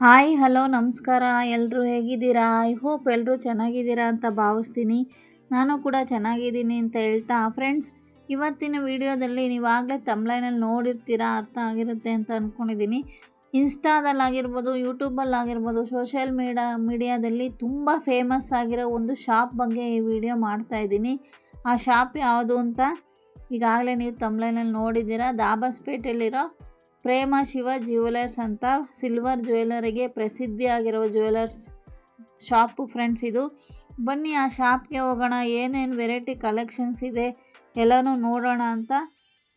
Hi, hello, ನಮಸ್ಕಾರ. ಎಲ್ಲರೂ ಹೇಗಿದ್ದೀರಾ? ಐ ಹೋಪ್ ಎಲ್ಲರೂ ಚೆನ್ನಾಗಿದ್ದೀರಾ ಅಂತ ಭಾವಿಸ್ತೀನಿ. ನಾನು ಕೂಡ ಚೆನ್ನಾಗಿದ್ದೀನಿ ಅಂತ ಹೇಳ್ತಾ, ಫ್ರೆಂಡ್ಸ್, ಇವತ್ತಿನ ವಿಡಿಯೋದಲ್ಲಿ ನೀವಾಗಲೇ ತಮ್ಲೈನಲ್ಲಿ ನೋಡಿರ್ತೀರಾ ಅರ್ಥ ಆಗಿರುತ್ತೆ ಅಂತ ಅಂದ್ಕೊಂಡಿದ್ದೀನಿ ಇನ್ಸ್ಟಾದಲ್ಲಾಗಿರ್ಬೋದು, ಯೂಟ್ಯೂಬಲ್ಲಾಗಿರ್ಬೋದು, ಸೋಷಿಯಲ್ ಮೀಡಿಯಾ ಮೀಡಿಯಾದಲ್ಲಿ ತುಂಬ ಫೇಮಸ್ ಆಗಿರೋ ಒಂದು ಶಾಪ್ ಬಗ್ಗೆ ಈ ವಿಡಿಯೋ ಮಾಡ್ತಾಯಿದ್ದೀನಿ ಆ ಶಾಪ್ ಯಾವುದು ಅಂತ ಈಗಾಗಲೇ ನೀವು ತಮ್ಲೈನಲ್ಲಿ ನೋಡಿದ್ದೀರಾ. ದಾಬಸ್ಪೇಟೆಯಲ್ಲಿರೋ ಪ್ರೇಮ, ಶಿವ ಜ್ಯುವೆಲರ್ಸ್ ಅಂತ ಸಿಲ್ವರ್ ಜ್ಯುವೆಲರಿಗೆ ಪ್ರಸಿದ್ಧಿಯಾಗಿರುವ ಜ್ಯುವೆಲರ್ಸ್ ಶಾಪು ಫ್ರೆಂಡ್ಸ್ ಇದು. ಬನ್ನಿ ಆ ಶಾಪ್ಗೆ ಹೋಗೋಣ, ಏನೇನು ವೆರೈಟಿ ಕಲೆಕ್ಷನ್ಸ್ ಇದೆ ಎಲ್ಲನೂ ನೋಡೋಣ ಅಂತ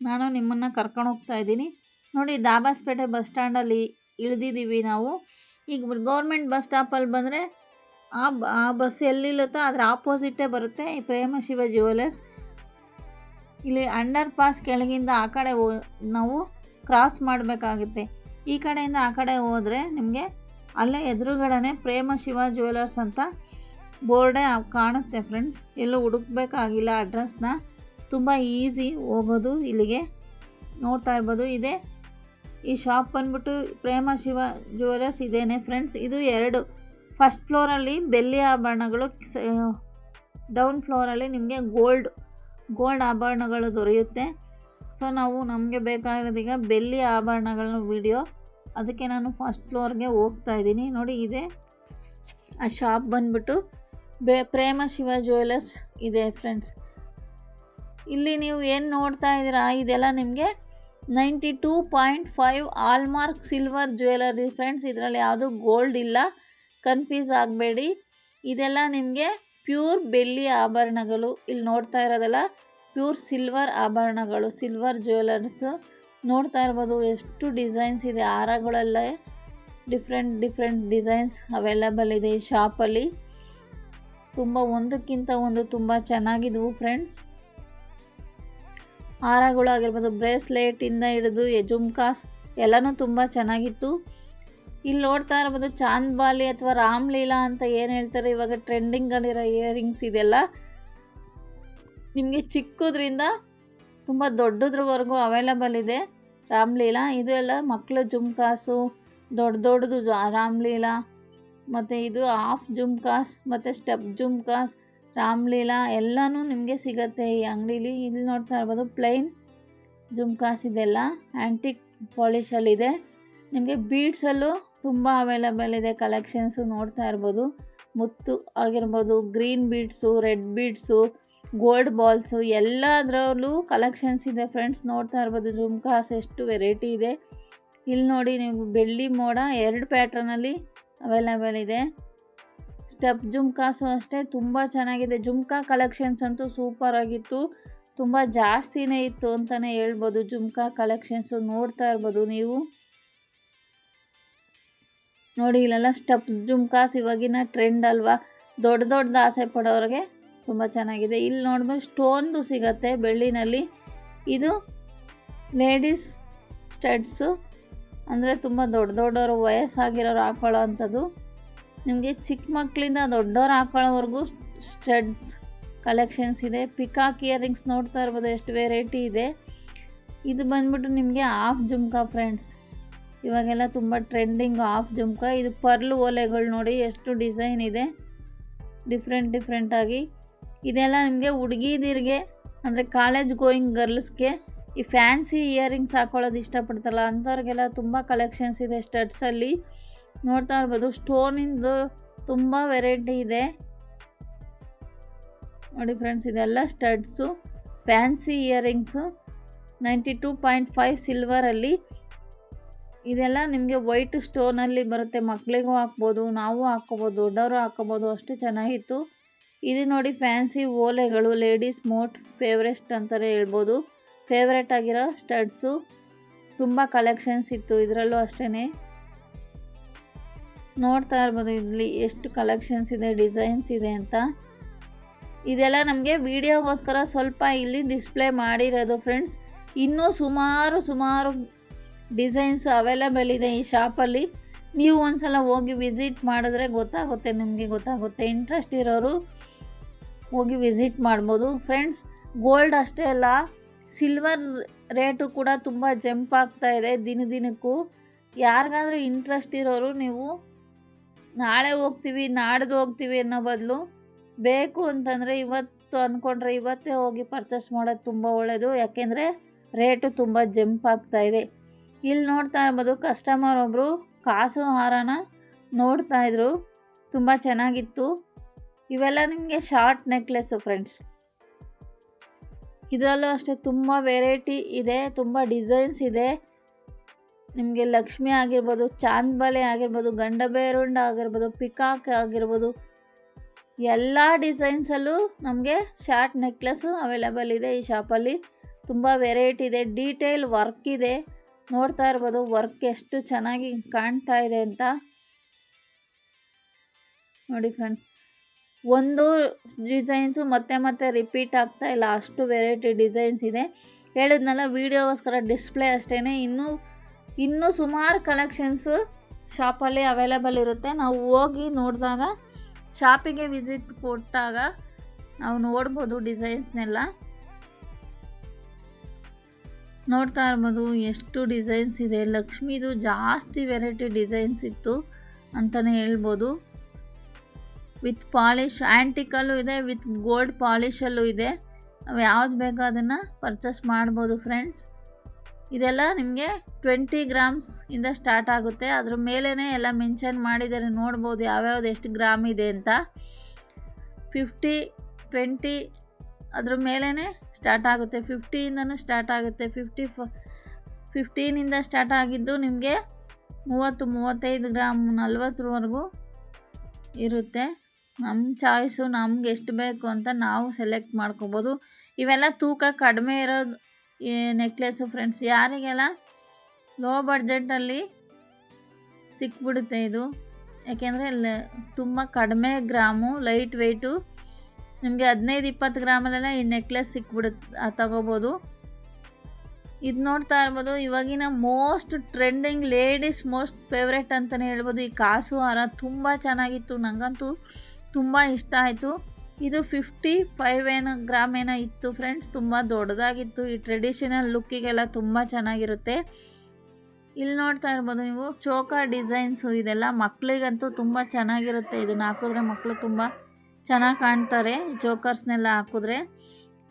ನಾನು ನಿಮ್ಮನ್ನು ಕರ್ಕೊಂಡು ಹೋಗ್ತಾ ಇದ್ದೀನಿ. ನೋಡಿ, ದಾಬಾಸ್ಪೇಟೆ ಬಸ್ ಸ್ಟ್ಯಾಂಡಲ್ಲಿ ಇಳಿದಿದ್ದೀವಿ ನಾವು. ಈಗ ಗೌರ್ಮೆಂಟ್ ಬಸ್ ಸ್ಟಾಪಲ್ಲಿ ಬಂದರೆ ಆ ಬ, ಆ ಬಸ್ ಎಲ್ಲಿಲ್ಲತ್ತೋ ಅದ್ರ ಆಪೋಸಿಟೇ ಬರುತ್ತೆ ಈ ಪ್ರೇಮ, ಶಿವ ಜ್ಯುವೆಲರ್ಸ್ ಇಲ್ಲಿ ಅಂಡರ್ ಪಾಸ್ ಕೆಳಗಿಂದ ಆ ಕಡೆ ನಾವು ಕ್ರಾಸ್ ಮಾಡಬೇಕಾಗುತ್ತೆ. ಈ ಕಡೆಯಿಂದ ಆ ಕಡೆ ಹೋದರೆ ನಿಮಗೆ ಅಲ್ಲೇ ಎದುರುಗಡೆ ಪ್ರೇಮ ಶಿವ ಜ್ಯುವೆಲರ್ಸ್ ಅಂತ ಬೋರ್ಡೇ ಕಾಣುತ್ತೆ ಫ್ರೆಂಡ್ಸ್ ಎಲ್ಲೂ ಹುಡುಕ್ಬೇಕಾಗಿಲ್ಲ ಅಡ್ರೆಸ್ನ ತುಂಬ ಈಸಿ ಹೋಗೋದು ಇಲ್ಲಿಗೆ. ನೋಡ್ತಾ ಇರ್ಬೋದು ಇದೆ ಈ ಶಾಪ್ ಬಂದ್ಬಿಟ್ಟು ಪ್ರೇಮ ಶಿವ ಜ್ಯುವೆಲರ್ಸ್ ಇದೇನೆ ಫ್ರೆಂಡ್ಸ್ ಇದು ಎರಡು. ಫಸ್ಟ್ ಫ್ಲೋರಲ್ಲಿ ಬೆಳ್ಳಿ ಆಭರಣಗಳು ಡೌನ್ ಫ್ಲೋರಲ್ಲಿ ನಿಮಗೆ ಗೋಲ್ಡ್ ಗೋಲ್ಡ್ ಆಭರಣಗಳು ದೊರೆಯುತ್ತೆ. ಸೊ ನಾವು ನಮಗೆ ಬೇಕಾಗಿರೋದೀಗ ಬೆಳ್ಳಿ ಆಭರಣಗಳನ್ನ ವಿಡಿಯೋ. ಅದಕ್ಕೆ ನಾನು ಫಸ್ಟ್ ಫ್ಲೋರ್ಗೆ ಹೋಗ್ತಾ ಇದ್ದೀನಿ. ನೋಡಿ, ಇದೆ ಆ ಶಾಪ್ ಬಂದ್ಬಿಟ್ಟು ಬೆ, ಪ್ರೇಮ ಶಿವ ಜ್ಯುವೆಲರ್ಸ್ ಇದೆ ಫ್ರೆಂಡ್ಸ್ ಇಲ್ಲಿ ನೀವು ಏನು ನೋಡ್ತಾ ಇದ್ದೀರಾ, ಇದೆಲ್ಲ ನಿಮಗೆ ninety two point five hallmark silver jewellery friends ಇದರಲ್ಲಿ ಯಾವುದೂ ಗೋಲ್ಡ್ ಇಲ್ಲ ಕನ್ಫ್ಯೂಸ್ ಆಗಬೇಡಿ. ಇದೆಲ್ಲ ನಿಮಗೆ ಪ್ಯೂರ್ ಬೆಳ್ಳಿ ಆಭರಣಗಳು. ಇಲ್ಲಿ ನೋಡ್ತಾ ಇರೋದೆಲ್ಲ ಪ್ಯೂರ್ ಸಿಲ್ವರ್ ಆಭರಣಗಳು, ಸಿಲ್ವರ್ ಜ್ಯುವೆಲರ್ಸ್. ನೋಡ್ತಾ ಇರ್ಬೋದು ಎಷ್ಟು ಡಿಸೈನ್ಸ್ ಇದೆ. ಹಾರಗಳಲ್ಲೇ ಡಿಫ್ರೆಂಟ್ ಡಿಫ್ರೆಂಟ್ ಡಿಸೈನ್ಸ್ ಅವೈಲಬಲ್ ಇದೆ ಈ ಶಾಪಲ್ಲಿ ತುಂಬ ಒಂದಕ್ಕಿಂತ ಒಂದು ತುಂಬ ಚೆನ್ನಾಗಿದ್ವು ಫ್ರೆಂಡ್ಸ್ ಹಾರಗಳು ಆಗಿರ್ಬೋದು ಬ್ರೇಸ್ಲೆಟಿಂದ ಹಿಡಿದು ಜುಮ್ಕಾಸ್ ಎಲ್ಲನೂ ತುಂಬ ಚೆನ್ನಾಗಿತ್ತು. ಇಲ್ಲಿ ನೋಡ್ತಾ ಇರ್ಬೋದು ಚಾಂದ್ಬಾಲಿ ಅಥವಾ ರಾಮ್ಲೀಲಾ ಅಂತ ಏನು ಹೇಳ್ತಾರೆ, ಇವಾಗ ಟ್ರೆಂಡಿಂಗಲ್ಲಿರೋ ಇಯರಿಂಗ್ಸ್ ಇದೆಲ್ಲ. ನಿಮಗೆ ಚಿಕ್ಕದ್ರಿಂದ ತುಂಬ ದೊಡ್ಡದ್ರವರೆಗೂ ಅವೈಲಬಲ್ ಇದೆ. ರಾಮ್ಲೀಲಾ, ಇದು ಎಲ್ಲ ಮಕ್ಕಳ ಜುಮ್ಕಾಸು ದೊಡ್ಡ ದೊಡ್ಡದು ರಾಮ್ಲೀಲಾ, ಮತ್ತು ಇದು ಹಾಫ್ ಜುಮ್ಕಾಸ್ ಮತ್ತು ಸ್ಟೆಪ್ ಜುಮ್ಕಾಸ್ ರಾಮ್ಲೀಲಾ ಎಲ್ಲನೂ ನಿಮಗೆ ಸಿಗುತ್ತೆ ಈ ಅಂಗಡೀಲಿ. ಇಲ್ಲಿ ನೋಡ್ತಾ ಇರ್ಬೋದು ಪ್ಲೈನ್ ಜುಮ್ಕಾಸ್ ಇದೆಲ್ಲ ಆ್ಯಂಟಿಕ್ ಪಾಲಿಶಲ್ಲಿದೆ ನಿಮಗೆ ಬೀಡ್ಸಲ್ಲೂ ತುಂಬ ಅವೈಲಬಲ್ ಇದೆ ಕಲೆಕ್ಷನ್ಸು ನೋಡ್ತಾ ಇರ್ಬೋದು. ಮುತ್ತು ಆಗಿರ್ಬೋದು green beads red beads gold balls, ಎಲ್ಲದರಲ್ಲೂ ಕಲೆಕ್ಷನ್ಸ್ ಇದೆ ಫ್ರೆಂಡ್ಸ್ ನೋಡ್ತಾ ಇರ್ಬೋದು ಜುಮ್ಕಾಸ್ ಎಷ್ಟು ವೆರೈಟಿ ಇದೆ. ಇಲ್ಲಿ ನೋಡಿ ನೀವು ಬೆಳ್ಳಿ ಮೋಡ, ಎರಡು ಪ್ಯಾಟ್ರನಲ್ಲಿ ಅವೈಲೇಬಲ್ ಇದೆ. ಸ್ಟೆಪ್ ಜುಮ್ಕಾಸು ಅಷ್ಟೇ, ತುಂಬ ಚೆನ್ನಾಗಿದೆ. ಜುಮ್ಕಾ ಕಲೆಕ್ಷನ್ಸ್ ಅಂತೂ ಸೂಪರ್ ಆಗಿತ್ತು. ತುಂಬ ಜಾಸ್ತಿನೇ ಇತ್ತು ಅಂತಲೇ ಹೇಳ್ಬೋದು ಜುಮ್ಕಾ ಕಲೆಕ್ಷನ್ಸು ನೋಡ್ತಾ ಇರ್ಬೋದು ನೀವು. ನೋಡಿ ಇಲ್ಲೆಲ್ಲ ಸ್ಟೆಪ್ ಜುಮ್ಕಾಸ್ ಇವಾಗಿನ ಟ್ರೆಂಡ್ ಅಲ್ವಾ? ದೊಡ್ಡ ದೊಡ್ಡದು ಆಸೆ ಪಡೋರಿಗೆ ತುಂಬ ಚೆನ್ನಾಗಿದೆ. ಇಲ್ಲಿ ನೋಡ್ಬೋದು ಸ್ಟೋನ್ದು ಸಿಗತ್ತೆ ಬೆಳ್ಳಿನಲ್ಲಿ. ಇದು ಲೇಡೀಸ್ ಸ್ಟಡ್ಸು ಅಂದರೆ ತುಂಬ ದೊಡ್ಡ ದೊಡ್ಡವರು ವಯಸ್ಸಾಗಿರೋರು ಹಾಕೊಳ್ಳೋ ಅಂಥದ್ದು ನಿಮಗೆ ಚಿಕ್ಕ ಮಕ್ಕಳಿಂದ ದೊಡ್ಡವ್ರು ಹಾಕೊಳ್ಳೋವರೆಗೂ ಸ್ಟಡ್ಸ್ ಕಲೆಕ್ಷನ್ಸ್ ಇದೆ. ಪಿಕಾಕ್ ಇಯರಿಂಗ್ಸ್ ನೋಡ್ತಾ ಇರ್ಬೋದು, ಎಷ್ಟು ವೆರೈಟಿ ಇದೆ. ಇದು ಬಂದ್ಬಿಟ್ಟು ನಿಮಗೆ ಹಾಫ್ ಜುಮ್ಕಾ ಫ್ರೆಂಡ್ಸ್ ಇವಾಗೆಲ್ಲ ತುಂಬ ಟ್ರೆಂಡಿಂಗ್ ಹಾಫ್ ಜುಮ್ಕಾ. ಇದು ಪರ್ಲು ಓಲೆಗಳು ನೋಡಿ ಎಷ್ಟು ಡಿಸೈನ್ ಇದೆ. ಡಿಫ್ರೆಂಟ್ ಡಿಫ್ರೆಂಟಾಗಿ ಇದೆಲ್ಲ ನಿಮಗೆ ಹುಡುಗಿದಿರಿಗೆ ಅಂದರೆ ಕಾಲೇಜ್ ಗೋಯಿಂಗ್ ಗರ್ಲ್ಸ್ಗೆ ಈ ಫ್ಯಾನ್ಸಿ ಇಯರಿಂಗ್ಸ್ ಹಾಕೊಳ್ಳೋದು ಇಷ್ಟಪಡ್ತಾರಲ್ಲ, ಅಂಥವ್ರಿಗೆಲ್ಲ ತುಂಬ ಕಲೆಕ್ಷನ್ಸ್ ಇದೆ ಸ್ಟಡ್ಸಲ್ಲಿ ನೋಡ್ತಾ ಇರ್ಬೋದು ಸ್ಟೋನಿಂದು ತುಂಬ ವೆರೈಟಿ ಇದೆ. ನೋಡಿ ಫ್ರೆಂಡ್ಸ್ ಇದೆಲ್ಲ studs fancy earrings ninety two point five ಸಿಲ್ವರಲ್ಲಿ ಇದೆಲ್ಲ ನಿಮಗೆ ವೈಟ್ ಸ್ಟೋನಲ್ಲಿ ಬರುತ್ತೆ ಮಕ್ಕಳಿಗೂ ಹಾಕ್ಬೋದು, ನಾವು ಹಾಕ್ಕೋಬೋದು ದೊಡ್ಡವರು ಹಾಕ್ಕೋಬೋದು ಅಷ್ಟು ಚೆನ್ನಾಗಿತ್ತು. ಇದು ನೋಡಿ ಫ್ಯಾನ್ಸಿ ಓಲೆಗಳು, ಲೇಡೀಸ್ ಮೋಟ್ ಫೇವ್ರೆಸ್ಟ್ ಅಂತಲೇ ಹೇಳ್ಬೋದು. ಫೇವ್ರೆಟ್ ಆಗಿರೋ ಸ್ಟಡ್ಸು. ತುಂಬ ಕಲೆಕ್ಷನ್ಸ್ ಇತ್ತು ಇದರಲ್ಲೂ ಅಷ್ಟೇ ನೋಡ್ತಾ ಇರ್ಬೋದು ಇಲ್ಲಿ ಎಷ್ಟು ಕಲೆಕ್ಷನ್ಸ್ ಇದೆ, ಡಿಸೈನ್ಸ್ ಇದೆ ಅಂತ. ಇದೆಲ್ಲ ನಮಗೆ ವಿಡಿಯೋಗೋಸ್ಕರ ಸ್ವಲ್ಪ ಇಲ್ಲಿ ಡಿಸ್ಪ್ಲೇ ಮಾಡಿರೋದು ಫ್ರೆಂಡ್ಸ್. ಇನ್ನೂ ಸುಮಾರು ಸುಮಾರು ಡಿಸೈನ್ಸ್ ಅವೈಲಬಲ್ ಇದೆ ಈ ಶಾಪಲ್ಲಿ. ನೀವು ಒಂದ್ಸಲ ಹೋಗಿ ವಿಸಿಟ್ ಮಾಡಿದ್ರೆ ಗೊತ್ತಾಗುತ್ತೆ, ನಿಮಗೆ ಗೊತ್ತಾಗುತ್ತೆ. ಇಂಟ್ರೆಸ್ಟ್ ಇರೋರು ಹೋಗಿ ವಿಸಿಟ್ ಮಾಡ್ಬೋದು. ಫ್ರೆಂಡ್ಸ್ ಗೋಲ್ಡ್ ಅಷ್ಟೇ ಅಲ್ಲ ಸಿಲ್ವರ್ ರೇಟು ಕೂಡ ತುಂಬ ಜಂಪ್ ಆಗ್ತಾ ಇದೆ ದಿನ ದಿನಕ್ಕೂ. ಯಾರಿಗಾದ್ರೂ ಇಂಟ್ರೆಸ್ಟ್ ಇರೋರು ನೀವು ನಾಳೆ ಹೋಗ್ತೀವಿ, ನಾಡ್ದು ಹೋಗ್ತೀವಿ ಅನ್ನೋ ಬದಲು ಬೇಕು ಅಂತಂದರೆ ಇವತ್ತು ಅಂದ್ಕೊಂಡ್ರೆ ಇವತ್ತೇ ಹೋಗಿ ಪರ್ಚೇಸ್ ಮಾಡೋದು ತುಂಬ ಒಳ್ಳೆಯದು ಯಾಕೆಂದರೆ ರೇಟು ತುಂಬ ಜಂಪ್ ಆಗ್ತಾ ಇದೆ. ಇಲ್ಲಿ ನೋಡ್ತಾ ಇರ್ಬೋದು ಕಸ್ಟಮರ್ ಒಬ್ಬರು ಕಾಸು ಹಾರನ ನೋಡ್ತಾ ಇದ್ರು. ತುಂಬ ಚೆನ್ನಾಗಿತ್ತು. ಇವೆಲ್ಲ ನಿಮಗೆ ಶಾರ್ಟ್ ನೆಕ್ಲೆಸ್ಸು ಫ್ರೆಂಡ್ಸ್. ಇದರಲ್ಲೂ ಅಷ್ಟೇ ತುಂಬ ವೆರೈಟಿ ಇದೆ, ತುಂಬ ಡಿಸೈನ್ಸ್ ಇದೆ. ನಿಮಗೆ ಲಕ್ಷ್ಮಿ ಆಗಿರ್ಬೋದು ಚಾಂದ್ಬಲೆ ಆಗಿರ್ಬೋದು, ಗಂಡಬೇರುಂಡ ಆಗಿರ್ಬೋದು, ಪಿಕಾಕ್ ಆಗಿರ್ಬೋದು, ಎಲ್ಲ ಡಿಸೈನ್ಸಲ್ಲೂ ನಮಗೆ ಶಾರ್ಟ್ ನೆಕ್ಲೆಸ್ಸು ಅವೈಲೇಬಲ್ ಇದೆ ಈ ಶಾಪಲ್ಲಿ. ತುಂಬ ವೆರೈಟಿ ಇದೆ, ಡೀಟೇಲ್ ವರ್ಕ್ ಇದೆ. ನೋಡ್ತಾ ಇರ್ಬೋದು ವರ್ಕ್ ಎಷ್ಟು ಚೆನ್ನಾಗಿ ಕಾಣ್ತಾ ಇದೆ ಅಂತ. ನೋಡಿ ಫ್ರೆಂಡ್ಸ್ ಒಂದು ಡಿಸೈನ್ಸು ಮತ್ತೆ ಮತ್ತೆ ರಿಪೀಟ್ ಆಗ್ತಾ ಇಲ್ಲ. ಅಷ್ಟು ವೆರೈಟಿ ಡಿಸೈನ್ಸ್ ಇದೆ. ಹೇಳಿದ್ನಲ್ಲ ವೀಡಿಯೋಗೋಸ್ಕರ ಡಿಸ್ಪ್ಲೇ ಅಷ್ಟೇ ಇನ್ನೂ ಇನ್ನೂ ಸುಮಾರು ಕಲೆಕ್ಷನ್ಸು ಶಾಪಲ್ಲಿ ಅವೈಲೇಬಲ್ ಇರುತ್ತೆ. ನಾವು ಹೋಗಿ ನೋಡಿದಾಗ ಶಾಪಿಗೆ ವಿಸಿಟ್ ಕೊಟ್ಟಾಗ ನಾವು ನೋಡ್ಬೋದು ಡಿಸೈನ್ಸ್ನೆಲ್ಲ ನೋಡ್ತಾ ಇರ್ಬೋದು, ಎಷ್ಟು ಡಿಸೈನ್ಸ್ ಇದೆ. ಲಕ್ಷ್ಮೀದು ಜಾಸ್ತಿ ವೆರೈಟಿ ಡಿಸೈನ್ಸ್ ಇತ್ತು ಅಂತಲೇ ಹೇಳ್ಬೋದು. ವಿತ್ ಪಾಲಿಶ್ ಆ್ಯಂಟಿಕಲ್ಲೂ ಇದೆ, ವಿತ್ ಗೋಲ್ಡ್ ಪಾಲಿಶಲ್ಲೂ ಇದೆ. ನಾವು ಯಾವ್ದು ಬೇಕೋ ಅದನ್ನು ಪರ್ಚೇಸ್ ಮಾಡ್ಬೋದು ಫ್ರೆಂಡ್ಸ್. ಇದೆಲ್ಲ ನಿಮಗೆ ಟ್ವೆಂಟಿ ಗ್ರಾಮ್ಸ್ ಇಂದ ಸ್ಟಾರ್ಟ್ ಆಗುತ್ತೆ. ಅದ್ರ ಮೇಲೇ ಎಲ್ಲ ಮೆನ್ಷನ್ ಮಾಡಿದ್ದಾರೆ ನೋಡ್ಬೋದು ಯಾವ್ಯಾವ್ದು ಎಷ್ಟು ಗ್ರಾಮ್ ಇದೆ ಅಂತ. ಫಿಫ್ಟಿ, ಟ್ವೆಂಟಿ ಅದ್ರ ಮೇಲೇ ಸ್ಟಾರ್ಟ್ ಆಗುತ್ತೆ. ಫಿಫ್ಟಿಯಿಂದನೂ ಸ್ಟಾರ್ಟ್ ಆಗುತ್ತೆ. ಫಿಫ್ಟಿ ಫ ಫಿಫ್ಟೀನಿಂದ ಸ್ಟಾರ್ಟ್ ಆಗಿದ್ದು ನಿಮಗೆ ಮೂವತ್ತು, ಮೂವತ್ತೈದು ಗ್ರಾಮ್ ನಲ್ವತ್ತರವರೆಗೂ ಇರುತ್ತೆ. ನಮ್ಮ ಚಾಯ್ಸು ನಮ್ಗೆ ಎಷ್ಟು ಬೇಕು ಅಂತ ನಾವು ಸೆಲೆಕ್ಟ್ ಮಾಡ್ಕೊಬೋದು. ಇವೆಲ್ಲ ತೂಕ ಕಡಿಮೆ ಇರೋದು ನೆಕ್ಲೆಸ್ಸು ಫ್ರೆಂಡ್ಸ್ ಯಾರಿಗೆಲ್ಲ ಲೋ ಬಡ್ಜೆಟಲ್ಲಿ ಸಿಕ್ಬಿಡುತ್ತೆ ಇದು. ಯಾಕೆಂದರೆ ಲ, ತುಂಬ ಕಡಿಮೆ ಗ್ರಾಮು ಲೈಟ್ ವೆಯ್ಟು ನಿಮಗೆ ಹದಿನೈದು, ಇಪ್ಪತ್ತು ಗ್ರಾಮಲ್ಲೆಲ್ಲ ಈ ನೆಕ್ಲೆಸ್ ಸಿಕ್ಬಿಡುತ್ತೆ ತಗೋಬೋದು. ಇದು ನೋಡ್ತಾ ಇರ್ಬೋದು, ಇವಾಗಿನ most trending ladies most favourite ಅಂತಲೇ ಹೇಳ್ಬೋದು. ಈ ಕಾಸು ಹಾರ ತುಂಬ ಚೆನ್ನಾಗಿತ್ತು ನನಗಂತೂ ತುಂಬ ಇಷ್ಟ ಆಯಿತು. ಇದು ಫಿಫ್ಟಿ ಫೈವ್ ಏನೋ ಗ್ರಾಮ್ ಏನೋ ಇತ್ತು ಫ್ರೆಂಡ್ಸ್ ತುಂಬ ದೊಡ್ಡದಾಗಿತ್ತು. ಈ ಟ್ರೆಡಿಷನಲ್ ಲುಕ್ಕಿಗೆಲ್ಲ ತುಂಬ ಚೆನ್ನಾಗಿರುತ್ತೆ. ಇಲ್ಲಿ ನೋಡ್ತಾ ಇರ್ಬೋದು ನೀವು, ಚೋಕ ಡಿಸೈನ್ಸು ಇದೆಲ್ಲ ಮಕ್ಕಳಿಗಂತೂ ತುಂಬ ಚೆನ್ನಾಗಿರುತ್ತೆ. ಇದನ್ನು ಹಾಕಿದ್ರೆ ಮಕ್ಕಳು ತುಂಬ ಚೆನ್ನಾಗಿ ಕಾಣ್ತಾರೆ ಚೋಕರ್ಸ್ನೆಲ್ಲ ಹಾಕಿದ್ರೆ.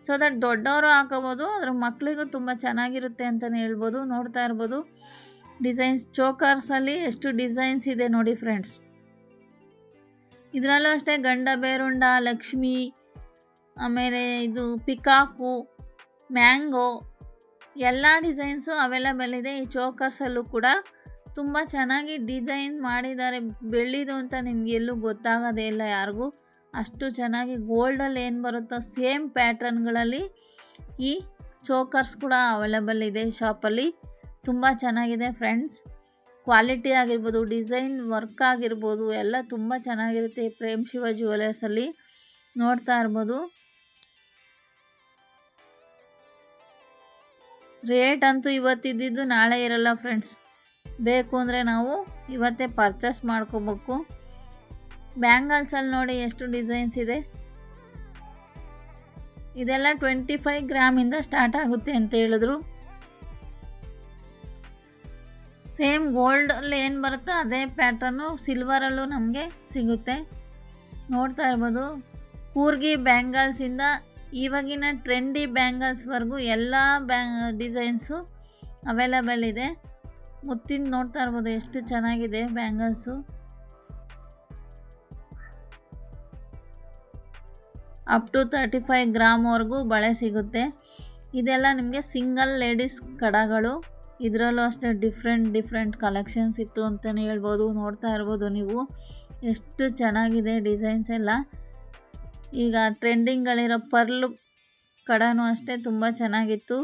ಸೊ ದಟ್ ದೊಡ್ಡವರು ಹಾಕೋಬೋದು ಅದ್ರ ಮಕ್ಕಳಿಗೂ ತುಂಬ ಚೆನ್ನಾಗಿರುತ್ತೆ ಅಂತಲೇ ಹೇಳ್ಬೋದು. ನೋಡ್ತಾ ಇರ್ಬೋದು ಡಿಸೈನ್ಸ್ ಚೋಕರ್ಸಲ್ಲಿ ಎಷ್ಟು ಡಿಸೈನ್ಸ್ ಇದೆ ನೋಡಿ ಫ್ರೆಂಡ್ಸ್ ಇದರಲ್ಲೂ ಅಷ್ಟೇ ಗಂಡ ಬೇರುಂಡ, ಲಕ್ಷ್ಮಿ, ಆಮೇಲೆ ಇದು ಪಿಕಾಕು, ಮ್ಯಾಂಗೋ, ಎಲ್ಲ ಡಿಸೈನ್ಸು ಅವೈಲೇಬಲ್ ಇದೆ. ಈ ಚೋಕರ್ಸಲ್ಲೂ ಕೂಡ ತುಂಬ ಚೆನ್ನಾಗಿ ಡಿಸೈನ್ ಮಾಡಿದ್ದಾರೆ. ಬೆಳ್ಳಿದು ಅಂತ ನಿಮ್ಗೆ ಎಲ್ಲೂ ಗೊತ್ತಾಗೋದೇ ಇಲ್ಲ ಯಾರಿಗೂ. ಅಷ್ಟು ಚೆನ್ನಾಗಿ ಗೋಲ್ಡಲ್ಲಿ ಏನು ಬರುತ್ತೋ ಸೇಮ್ ಪ್ಯಾಟ್ರನ್ಗಳಲ್ಲಿ ಈ ಚೋಕರ್ಸ್ ಕೂಡ ಅವೈಲೇಬಲ್ ಇದೆ ಶಾಪಲ್ಲಿ ತುಂಬ ಚೆನ್ನಾಗಿದೆ ಫ್ರೆಂಡ್ಸ್ ಕ್ವಾಲಿಟಿ ಆಗಿರ್ಬೋದು ಡಿಸೈನ್ ವರ್ಕ್ ಆಗಿರ್ಬೋದು, ಎಲ್ಲ ತುಂಬ ಚೆನ್ನಾಗಿರುತ್ತೆ ಪ್ರೇಮ್ ಶಿವ ಜ್ಯುವೆಲರ್ಸಲ್ಲಿ ನೋಡ್ತಾ ಇರ್ಬೋದು. ರೇಟ್ ಅಂತೂ ಇವತ್ತಿದ್ದಿದ್ದು ನಾಳೆ ಇರಲ್ಲ ಫ್ರೆಂಡ್ಸ್ ಬೇಕು ಅಂದರೆ ನಾವು ಇವತ್ತೇ ಪರ್ಚೇಸ್ ಮಾಡ್ಕೋಬೇಕು. ಬ್ಯಾಂಗಲ್ಸಲ್ಲಿ ನೋಡಿ ಎಷ್ಟು ಡಿಸೈನ್ಸ್ ಇದೆ. ಇದೆಲ್ಲ ಟ್ವೆಂಟಿ ಫೈವ್ ಗ್ರಾಮಿಂದ ಸ್ಟಾರ್ಟ್ ಆಗುತ್ತೆ ಅಂತ ಹೇಳಿದ್ರು. ಸೇಮ್ ಗೋಲ್ಡಲ್ಲಿ ಏನು ಬರುತ್ತೋ, ಅದೇ ಪ್ಯಾಟ್ರನ್ನು ಸಿಲ್ವರಲ್ಲೂ ನಮಗೆ ಸಿಗುತ್ತೆ. ನೋಡ್ತಾ ಇರ್ಬೋದು, ಕೂರ್ಗಿ ಬ್ಯಾಂಗಲ್ಸಿಂದ ಇವಾಗಿನ ಟ್ರೆಂಡಿ ಬ್ಯಾಂಗಲ್ಸ್ವರೆಗೂ ಎಲ್ಲ ಬ್ಯಾ ಡಿಸೈನ್ಸು ಅವೈಲೇಬಲ್ ಇದೆ. ಮುತ್ತಿಂದು ನೋಡ್ತಾ ಇರ್ಬೋದು ಎಷ್ಟು ಚೆನ್ನಾಗಿದೆ bangles up to thirty five ಗ್ರಾಮ್ವರೆಗೂ ಬಳೆ ಸಿಗುತ್ತೆ. ಇದೆಲ್ಲ ನಿಮಗೆ ಸಿಂಗಲ್ ಲೇಡೀಸ್ ಕಡಗಳು. ಇದರಲ್ಲೂ ಅಷ್ಟೇ ಡಿಫ್ರೆಂಟ್ ಡಿಫ್ರೆಂಟ್ ಕಲೆಕ್ಷನ್ಸ್ ಇತ್ತು ಅಂತಲೇ ಹೇಳ್ಬೋದು. ನೋಡ್ತಾ ಇರ್ಬೋದು ನೀವು. ಎಷ್ಟು ಚೆನ್ನಾಗಿದೆ ಡಿಸೈನ್ಸ್ ಎಲ್ಲ. ಈಗ ಟ್ರೆಂಡಿಂಗ್ಗಳಿರೋ ಪರ್ಲ್ ಕಡನೂ ಅಷ್ಟೇ ತುಂಬ ಚೆನ್ನಾಗಿತ್ತು.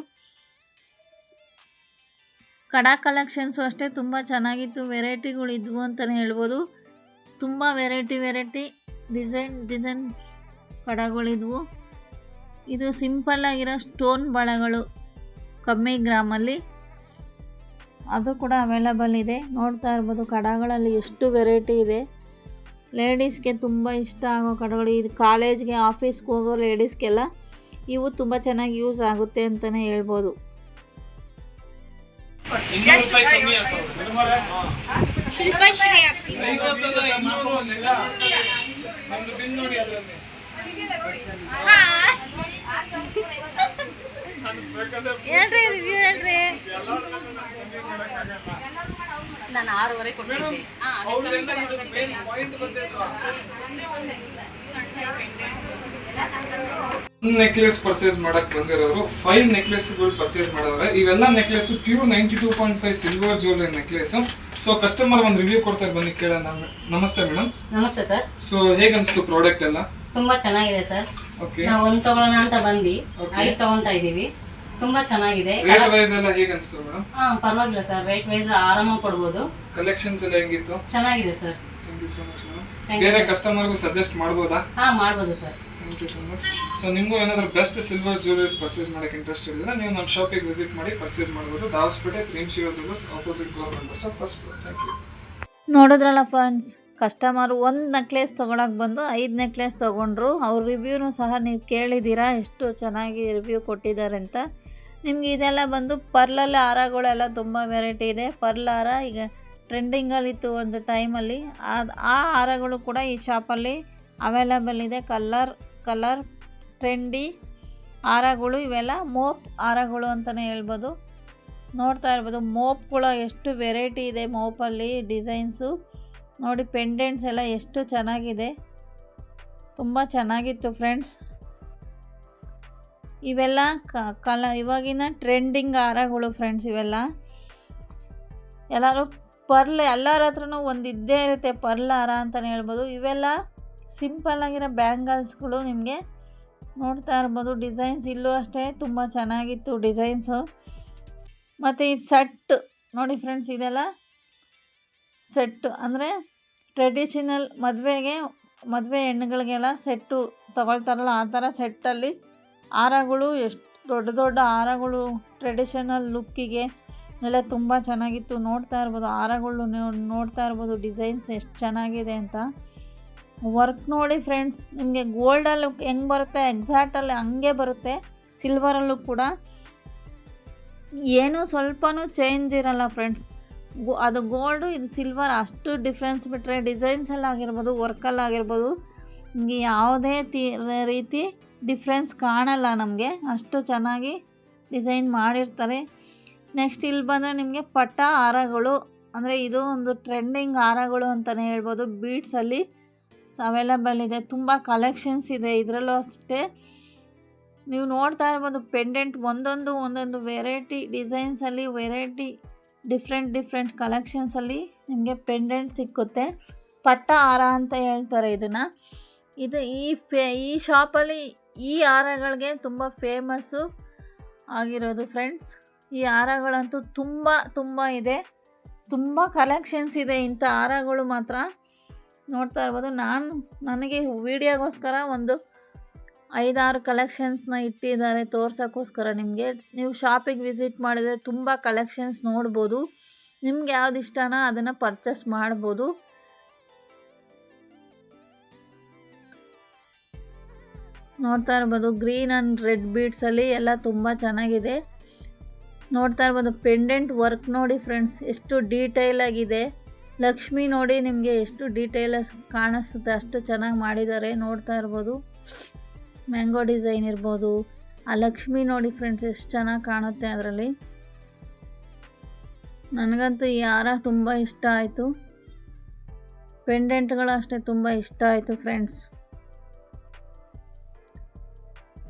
ಕಡ ಕಲೆಕ್ಷನ್ಸು ಅಷ್ಟೇ ತುಂಬ ಚೆನ್ನಾಗಿತ್ತು. ವೆರೈಟಿಗಳು ಇದ್ವು ಅಂತಲೇ ಹೇಳ್ಬೋದು. ತುಂಬ ವೆರೈಟಿ ವೆರೈಟಿ ಡಿಸೈನ್ ಡಿಸೈನ್ ಕಡಗಳಿದ್ವು ಇದು ಸಿಂಪಲ್ಲಾಗಿರೋ ಸ್ಟೋನ್ ಬಳೆಗಳು ಕಮ್ಮಿ ಗ್ರಾಮಲ್ಲಿ. ಅದು ಕೂಡ ಅವೈಲಬಲ್ ಇದೆ. ನೋಡ್ತಾ ಇರ್ಬೋದು, ಕಡಗಳಲ್ಲಿ ಎಷ್ಟು ವೆರೈಟಿ ಇದೆ. ಲೇಡೀಸ್ಗೆ ತುಂಬ ಇಷ್ಟ ಆಗೋ ಕಡಗಳು. ಇದು ಕಾಲೇಜ್ಗೆ ಆಫೀಸ್ಗೆ ಹೋಗೋ ಲೇಡೀಸ್ಗೆಲ್ಲ ಇವು ತುಂಬ ಚೆನ್ನಾಗಿ ಯೂಸ್ ಆಗುತ್ತೆ ಅಂತಲೇ ಹೇಳ್ಬೋದು. ಹಾ ಆಗ್ತೀವಿ ಐವತ್ತಲ್ಲ ಇನ್ನೂರು ಅಲ್ಲ ನಮ್ದು ಬಿಲ್ ನೋಡಿ ಅದರಲ್ಲಿ ಹೇಳ್ರಿ ರಿವ್ಯೂ ಹೇಳ್ರಿ. ನಾನು ಆರೂವರೆ ಕೊಟ್ಟಿದ್ದೆ. ನೆಕ್ಲೆಸ್ ಪರ್ಚೇಸ್ ಮಾಡಕ್ ಬಂದಿರೋರು ಫೈವ್ ನೆಕ್ಲೆಸ್ಗಳು ಪರ್ಚೇಸ್ ಮಾಡಿದ್ರೆ ಇವೆಲ್ಲ necklace pure ninety two point five silver jewellery necklace so customer ಒಂದು ರಿವ್ಯೂ ಕೊಡ್ತಾರೆ ಬನ್ನಿ ಕೇಳೋಣ. ನಮಸ್ತೆ ಮೇಡಮ್. ನಮಸ್ತೆ ಸರ್ ಸೊ ಹೇಗನ್ಸ್ತು ಪ್ರಾಡಕ್ಟ್ ಎಲ್ಲ? ತುಂಬಾ ಚೆನ್ನಾಗಿದೆ ಸರ್ ನಾವು ಒಂದ್ ತಗೊಳ್ಳೋಣ ಅಂತ ಬಂದ್ವಿ. ಅಲ್ಲಿ ಐದು ತಗೊಂತಾ ಇದೀವಿ ತುಂಬಾ ಚೆನ್ನಾಗಿದೆ. ರೇಟ್ ವೈಸ್ ಎಲ್ಲ ಮೇಡಮ್ ಹಾ ಪರವಾಗಿಲ್ಲ ಸರ್ ರೇಟ್ ವೈಸ್ ಆರಾಮ ಕೊಡ್ಬೋದು. ಕಲೆಕ್ಷನ್ಸ್ ಎಲ್ಲ ಹೆಂಗಿತ್ತು? ಚೆನ್ನಾಗಿದೆ sir thank you so much madam ಬೇರೆ. ಕಸ್ಟಮರ್ಗೂ ಸಜೆಸ್ಟ್ ಮಾಡ್ಬೋದಾ? ಹಾ ಮಾಡ್ಬೋದು sir thank you so much so ನಿಮಗೂ ಏನಾದರೂ ಬೆಸ್ಟ್ ಸಿಲ್ವರ್ ಜ್ಯುವೆಲರ್ಸ್ ಪರ್ಚೇಸ್ ಮಾಡಕ್ಕೆ ಇಂಟ್ರೆಸ್ಟ್ ಇದ್ರೆ ನೀವು ನಮ್ಮ ಶಾಪಿಗೆ ವಿಸಿಟ್ ಮಾಡಿ ಪರ್ಚೇಸ್ ಮಾಡ್ಬೋದು. Dabaspete cream Shiva jewellers opposite government bus stop first floor thank you ನೋಡಿದ್ರಲ್ಲ ಫ್ರೆಂಡ್ಸ್ ಕಸ್ಟಮರ್ ಒಂದು ನೆಕ್ಲೆಸ್ ತೊಗೊಳಕ್ಕೆ ಬಂದು ಐದು ನೆಕ್ಲೆಸ್ ತೊಗೊಂಡ್ರು. ಅವ್ರ ರಿವ್ಯೂನೂ ಸಹ ನೀವು ಕೇಳಿದ್ದೀರಾ ಎಷ್ಟು ಚೆನ್ನಾಗಿ ರಿವ್ಯೂ ಕೊಟ್ಟಿದ್ದಾರೆ ಅಂತ. ನಿಮ್ಗೆ ಇದೆಲ್ಲ ಬಂದು ಪರ್ಲಲ್ಲಿ ಹಾರಗಳೆಲ್ಲ ತುಂಬ ವೆರೈಟಿ ಇದೆ. ಪರ್ಲ್ ಹಾರ ಈಗ ಟ್ರೆಂಡಿಂಗಲ್ಲಿತ್ತು ಒಂದು ಟೈಮಲ್ಲಿ ಅದು ಆ ಹಾರಗಳು ಕೂಡ ಈ ಶಾಪಲ್ಲಿ ಅವೈಲಬಲ್ ಇದೆ. ಕಲ್ಲರ್ ಕಲರ್ ಟ್ರೆಂಡಿ ಹಾರಗಳು ಇವೆಲ್ಲ. ಮೋಪ್ ಹಾರಗಳು ಅಂತಲೇ ಹೇಳ್ಬೋದು. ನೋಡ್ತಾ ಇರ್ಬೋದು ಮೋಪ್ಗಳು ಎಷ್ಟು ವೆರೈಟಿ ಇದೆ ಮೋಪಲ್ಲಿ ಡಿಸೈನ್ಸು ನೋಡಿ ಪೆಂಡೆಂಟ್ಸ್ ಎಲ್ಲ ಎಷ್ಟು ಚೆನ್ನಾಗಿದೆ. ತುಂಬ ಚೆನ್ನಾಗಿತ್ತು ಫ್ರೆಂಡ್ಸ್ ಇವೆಲ್ಲ ಕಲ, ಇವಾಗಿನ ಟ್ರೆಂಡಿಂಗ್ ಹಾರಗಳು ಫ್ರೆಂಡ್ಸ್ ಇವೆಲ್ಲ. ಎಲ್ಲರೂ ಪರ್ಲ್, ಎಲ್ಲರ ಹತ್ರನೂ ಒಂದು ಇದ್ದೇ ಇರುತ್ತೆ ಪರ್ಲ್ ಹಾರ ಅಂತಲೇ ಹೇಳ್ಬೋದು. ಇವೆಲ್ಲ ಸಿಂಪಲ್ ಆಗಿರೋ ಬ್ಯಾಂಗಲ್ಸ್ಗಳು ನಿಮಗೆ ನೋಡ್ತಾ ಇರ್ಬೋದು. ಡಿಸೈನ್ಸ್ ಇಲ್ಲೂ ಅಷ್ಟೇ ತುಂಬ ಚೆನ್ನಾಗಿತ್ತು ಡಿಸೈನ್ಸು ಮತ್ತು ಈ ಸೆಟ್ ನೋಡಿ ಫ್ರೆಂಡ್ಸ್ ಇದೆಲ್ಲ. ಸೆಟ್ ಅಂದರೆ ಟ್ರೆಡಿಷನಲ್ ಮದುವೆಗೆ, ಮದುವೆ ಹೆಣ್ಣುಗಳಿಗೆಲ್ಲ ಸೆಟ್ಟು ತಗೊಳ್ತಾರಲ್ಲ, ಆ ಥರ ಸೆಟ್ಟಲ್ಲಿ ಹಾರಗಳು ಎಷ್ಟು ದೊಡ್ಡ ದೊಡ್ಡ ಹಾರಗಳು ಟ್ರೆಡಿಷನಲ್ ಲುಕ್ಕಿಗೆ ಎಲ್ಲ ತುಂಬ ಚೆನ್ನಾಗಿತ್ತು. ನೋಡ್ತಾ ಇರ್ಬೋದು, ಹಾರಗಳು ನೋಡ್ತಾ ಇರ್ಬೋದು ಡಿಸೈನ್ಸ್ ಎಷ್ಟು ಚೆನ್ನಾಗಿದೆ ಅಂತ. ವರ್ಕ್ ನೋಡಿ ಫ್ರೆಂಡ್ಸ್ ನಿಮಗೆ ಗೋಲ್ಡಲ್ಲಿ ಹೆಂಗೆ ಬರುತ್ತೆ ಎಕ್ಸಾಕ್ಟಲ್ಲಿ ಹಂಗೆ ಬರುತ್ತೆ. ಸಿಲ್ವರಲ್ಲೂ ಕೂಡ ಏನೂ ಸ್ವಲ್ಪನೂ ಚೇಂಜ್ ಇರಲ್ಲ ಫ್ರೆಂಡ್ಸ್ ಗೋ ಅದು ಗೋಲ್ಡು ಇದು ಸಿಲ್ವರ್ ಅಷ್ಟು ಡಿಫ್ರೆನ್ಸ್ ಬಿಟ್ಟರೆ ಡಿಸೈನ್ಸಲ್ಲಿ ಆಗಿರ್ಬೋದು ವರ್ಕಲ್ಲಿ ಆಗಿರ್ಬೋದು, ನಿಮಗೆ ಯಾವುದೇ ತಿ ರೀತಿ ಡಿಫ್ರೆನ್ಸ್ ಕಾಣಲ್ಲ ನಮಗೆ. ಅಷ್ಟು ಚೆನ್ನಾಗಿ ಡಿಸೈನ್ ಮಾಡಿರ್ತಾರೆ. ನೆಕ್ಸ್ಟ್ ಇಲ್ಲಿ ಬಂದರೆ ನಿಮಗೆ ಪಟ್ಟ ಹಾರಗಳು. ಅಂದರೆ ಇದು ಒಂದು ಟ್ರೆಂಡಿಂಗ್ ಹಾರಗಳು ಅಂತಲೇ ಹೇಳ್ಬೋದು. ಬೀಡ್ಸಲ್ಲಿ ಅವೈಲಬಲ್ ಇದೆ. ತುಂಬ ಕಲೆಕ್ಷನ್ಸ್ ಇದೆ ಇದರಲ್ಲೂ ಅಷ್ಟೇ. ನೀವು ನೋಡ್ತಾ ಇರ್ಬೋದು ಪೆಂಡೆಂಟ್ ಒಂದೊಂದು ಒಂದೊಂದು ವೆರೈಟಿ ಡಿಸೈನ್ಸಲ್ಲಿ ವೆರೈಟಿ ಡಿಫ್ರೆಂಟ್ ಡಿಫ್ರೆಂಟ್ ಕಲೆಕ್ಷನ್ಸಲ್ಲಿ ನಿಮಗೆ ಪೆಂಡೆಂಟ್ ಸಿಕ್ಕುತ್ತೆ. ಪಟ್ಟ ಹಾರ ಅಂತ ಹೇಳ್ತಾರೆ ಇದನ್ನು. ಇದು ಈ ಫೇ, ಈ ಶಾಪಲ್ಲಿ ಈ ಹಾರಗಳಿಗೆ ತುಂಬ ಫೇಮಸ್ಸು ಆಗಿರೋದು ಫ್ರೆಂಡ್ಸ್ ಈ ಹಾರಗಳಂತೂ ತುಂಬ ತುಂಬ ಇದೆ. ತುಂಬ ಕಲೆಕ್ಷನ್ಸ್ ಇದೆ ಇಂಥ ಹಾರಗಳು ಮಾತ್ರ. ನೋಡ್ತಾ ಇರ್ಬೋದು. ನಾನು, ನನಗೆ ವೀಡಿಯೋಗೋಸ್ಕರ ಒಂದು ಐದಾರು ಕಲೆಕ್ಷನ್ಸ್ನ ಇಟ್ಟಿದ್ದಾರೆ. ತೋರ್ಸೋಕ್ಕೋಸ್ಕರ ನಿಮಗೆ. ನೀವು ಶಾಪಿಗೆ ವಿಸಿಟ್ ಮಾಡಿದರೆ ತುಂಬ ಕಲೆಕ್ಷನ್ಸ್ ನೋಡ್ಬೋದು. ನಿಮ್ಗೆ ಯಾವ್ದು ಇಷ್ಟನೋ ಅದನ್ನು ಪರ್ಚೇಸ್ ಮಾಡ್ಬೋದು. ನೋಡ್ತಾ ಇರ್ಬೋದು ಗ್ರೀನ್ ಆ್ಯಂಡ್ ರೆಡ್ ಬೀಡ್ಸಲ್ಲಿ ಎಲ್ಲ ತುಂಬ ಚೆನ್ನಾಗಿದೆ. ನೋಡ್ತಾ ಇರ್ಬೋದು ಪೆಂಡೆಂಟ್ ವರ್ಕ್ ನೋಡಿ ಫ್ರೆಂಡ್ಸ್ ಎಷ್ಟು ಡೀಟೇಲ್ ಆಗಿದೆ. ಲಕ್ಷ್ಮಿ ನೋಡಿ ನಿಮಗೆ ಎಷ್ಟು ಡೀಟೇಲಸ್ ಕಾಣಿಸುತ್ತೆ, ಅಷ್ಟು ಚೆನ್ನಾಗಿ ಮಾಡಿದ್ದಾರೆ. ನೋಡ್ತಾ ಇರ್ಬೋದು. ಮ್ಯಾಂಗೋ ಡಿಸೈನ್ ಇರ್ಬೋದು. ಆ ಲಕ್ಷ್ಮಿ ನೋಡಿ ಫ್ರೆಂಡ್ಸ್ ಎಷ್ಟು ಚೆನ್ನಾಗಿ ಕಾಣುತ್ತೆ ಅದರಲ್ಲಿ. ನನಗಂತೂ ಈ ಹಾರ ತುಂಬ ಇಷ್ಟ ಆಯಿತು. ಪೆಂಡೆಂಟ್ಗಳು ಅಷ್ಟೇ ತುಂಬ ಇಷ್ಟ ಆಯಿತು ಫ್ರೆಂಡ್ಸ್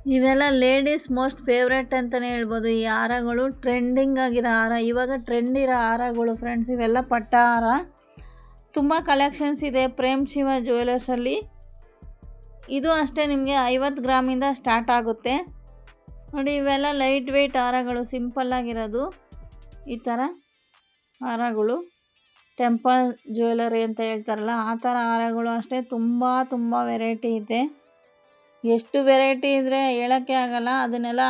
ಇವೆಲ್ಲ ಲೇಡೀಸ್ ಮೋಸ್ಟ್ ಫೇವ್ರೆಟ್ ಅಂತಲೇ ಹೇಳ್ಬೋದು. ಈ ಹಾರಗಳು ಟ್ರೆಂಡಿಂಗ್ ಆಗಿರೋ ಹಾರ, ಇವಾಗ ಟ್ರೆಂಡ್ ಇರೋ ಹಾರಗಳು ಫ್ರೆಂಡ್ಸ್ ಇವೆಲ್ಲ ಪಟ್ಟ ಹಾರ. ತುಂಬ ಕಲೆಕ್ಷನ್ಸ್ ಇದೆ. ಪ್ರೇಮ್, ಶಿವ ಜ್ಯುವೆಲರ್ಸಲ್ಲಿ ಇದು ಅಷ್ಟೇ ನಿಮಗೆ ಐವತ್ತು ಗ್ರಾಮಿಂದ ಸ್ಟಾರ್ಟ್ ಆಗುತ್ತೆ. ನೋಡಿ, ಇವೆಲ್ಲ ಲೈಟ್ ವೆಯ್ಟ್ ಹಾರಗಳು ಸಿಂಪಲ್ಲಾಗಿರೋದು ಈ ಥರ ಹಾರಗಳು. ಟೆಂಪಲ್ ಜ್ಯುವೆಲರಿ ಅಂತ ಹೇಳ್ತಾರಲ್ಲ, ಆ ಥರ ಹಾರಗಳು ಅಷ್ಟೇ. ತುಂಬ ತುಂಬ ವೆರೈಟಿ ಇದೆ. ಎಷ್ಟು ವೆರೈಟಿ ಇದ್ದರೆ ಹೇಳೋಕ್ಕೆ ಆಗಲ್ಲ. ಅದನ್ನೆಲ್ಲ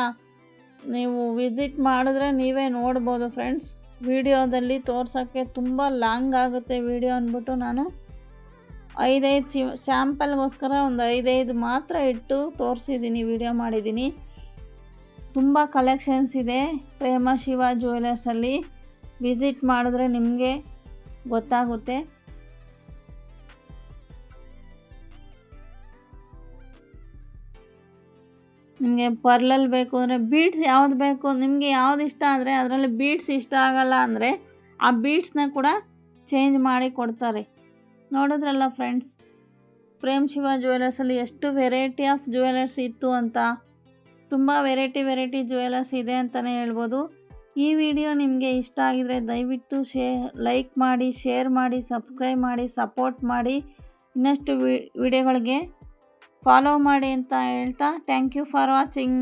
ನೀವು ವಿಸಿಟ್ ಮಾಡಿದ್ರೆ ನೀವೇ ನೋಡ್ಬೋದು ಫ್ರೆಂಡ್ಸ್ ವಿಡಿಯೋದಲ್ಲಿ ತೋರ್ಸೋಕ್ಕೆ ತುಂಬ ಲಾಂಗ್ ಆಗುತ್ತೆ ವಿಡಿಯೋ ಅಂದ್ಬಿಟ್ಟು ನಾನು. ಐದೈದು ಸಿ, ಸ್ಯಾಂಪಲ್ಗೋಸ್ಕರ ಒಂದು ಐದೈದು ಮಾತ್ರ ಇಟ್ಟು ತೋರಿಸಿದ್ದೀನಿ, ವಿಡಿಯೋ ಮಾಡಿದ್ದೀನಿ. ತುಂಬ ಕಲೆಕ್ಷನ್ಸ್ ಇದೆ, ಪ್ರೇಮ ಶಿವ ಜ್ಯುವೆಲರ್ಸಲ್ಲಿ. ವಿಸಿಟ್ ಮಾಡಿದ್ರೆ ನಿಮಗೆ ಗೊತ್ತಾಗುತ್ತೆ. ನಿಮಗೆ ಪರ್ಲಲ್ಲಿ ಬೇಕು ಅಂದರೆ ಬೀಡ್ಸ್ ಯಾವ್ದು ಬೇಕು, ನಿಮಗೆ ಯಾವ್ದು ಇಷ್ಟ ಅಂದರೆ ಅದರಲ್ಲಿ ಬೀಡ್ಸ್ ಇಷ್ಟ ಆಗಲ್ಲ ಅಂದರೆ ಆ ಬೀಡ್ಸ್ನ ಕೂಡ ಚೇಂಜ್ ಮಾಡಿ ಕೊಡ್ತಾರೆ. ನೋಡಿದ್ರಲ್ಲ ಫ್ರೆಂಡ್ಸ್ ಪ್ರೇಮ್ ಶಿವ ಜ್ಯುವೆಲರ್ಸಲ್ಲಿ ಎಷ್ಟು ವೆರೈಟಿ ಆಫ್ ಜ್ಯುವೆಲರ್ಸ್ ಇತ್ತು ಅಂತ. ತುಂಬ ವೆರೈಟಿ ವೆರೈಟಿ ಜ್ಯುವೆಲರ್ಸ್ ಇದೆ ಅಂತಲೇ ಹೇಳ್ಬೋದು. ಈ ವಿಡಿಯೋ ನಿಮಗೆ ಇಷ್ಟ ಆಗಿದರೆ ದಯವಿಟ್ಟು ಶೇ ಲೈಕ್ ಮಾಡಿ ಶೇರ್ ಮಾಡಿ ಸಬ್ಸ್ಕ್ರೈಬ್ ಮಾಡಿ ಸಪೋರ್ಟ್ ಮಾಡಿ. ಇನ್ನಷ್ಟು ವಿಡಿಯೋಗಳಿಗೆ ಫಾಲೋ ಮಾಡಿ ಅಂತ ಹೇಳ್ತಾ ಥ್ಯಾಂಕ್ ಯು ಫಾರ್ ವಾಚಿಂಗ್